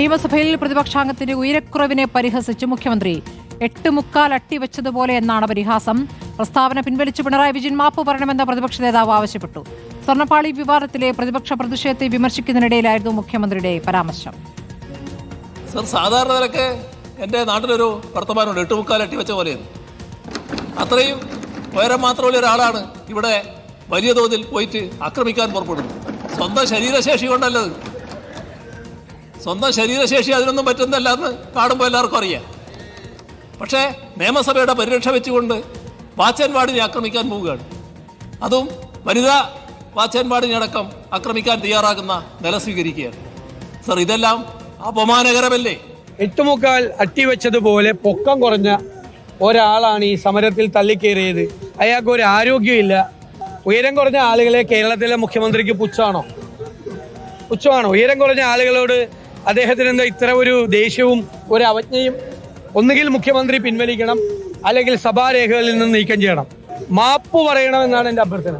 നിയമസഭയിൽ പ്രതിപക്ഷാംഗത്തിന്റെ ഉയരക്കുറവിനെ പരിഹസിച്ച് മുഖ്യമന്ത്രി എട്ട് മുക്കാൽ അട്ടിവെച്ചതുപോലെ എന്നാണ് പരിഹാസം. പ്രസ്താവന പിൻവലിച്ച് പിണറായി വിജയൻ മാപ്പ് പറയണമെന്ന് പ്രതിപക്ഷ നേതാവ് ആവശ്യപ്പെട്ടു. സ്വർണപ്പാളി വിവാദത്തിലെ പ്രതിപക്ഷ പ്രതിഷേധത്തെ വിമർശിക്കുന്നതിനിടയിലായിരുന്നു മുഖ്യമന്ത്രിയുടെ പരാമർശം. സർ സാധാരണ നിലയ്ക്ക് എന്റെ നാട്ടിലൊരു വർത്തമാനമുണ്ട്. എട്ട് മുക്കാൽ അട്ടി വെച്ച പോലെയാണ്. അത്രയും ഉയരം മാത്രമുള്ള ഒരാളാണ് ഇവിടെ വലിയ തോതിൽ പോയിട്ട് ആക്രമിക്കാൻ പുറപ്പെടുന്നു സ്വന്തം ശരീരശേഷി കൊണ്ടല്ലത്. സ്വന്തം ശരീരശേഷി അതിനൊന്നും പറ്റുന്നതല്ല എന്ന് കാണുമ്പോൾ എല്ലാവർക്കും അറിയാം. പക്ഷേ നിയമസഭയുടെ പരിരക്ഷ വെച്ചുകൊണ്ട് വാച്ചൻവാടിനെ ആക്രമിക്കാൻ പോവുകയാണ്. അതും വനിതാ വാച്ചൻവാടിനെ അടക്കം ആക്രമിക്കാൻ തയ്യാറാകുന്ന നില സ്വീകരിക്കുകയാണ്. സർ ഇതെല്ലാം അപമാനകരമല്ലേ? എട്ടുമുക്കാൽ അട്ടിവെച്ചതുപോലെ പൊക്കം കുറഞ്ഞ ഒരാളാണ് ഈ സമരത്തിൽ തള്ളിക്കേറിയത്. അയാൾക്ക് ഒരു ആരോഗ്യമില്ല ഉയരം കുറഞ്ഞ ആളുകളെ കേരളത്തിലെ മുഖ്യമന്ത്രിക്ക് പുച്ഛാണോ പുച്ഛമാണോ? ഉയരം കുറഞ്ഞ ആളുകളോട് അദ്ദേഹത്തിന് എന്താ ഇത്ര ഒരു ദേഷ്യവും ഒരു അവജ്ഞയും? ഒന്നുകിൽ മുഖ്യമന്ത്രി പിൻവലിക്കണം അല്ലെങ്കിൽ സഭാരേഖകളിൽ നിന്ന് നീക്കം ചെയ്യണം. മാപ്പ് പറയണമെന്നാണ് എന്റെ അഭ്യർത്ഥന.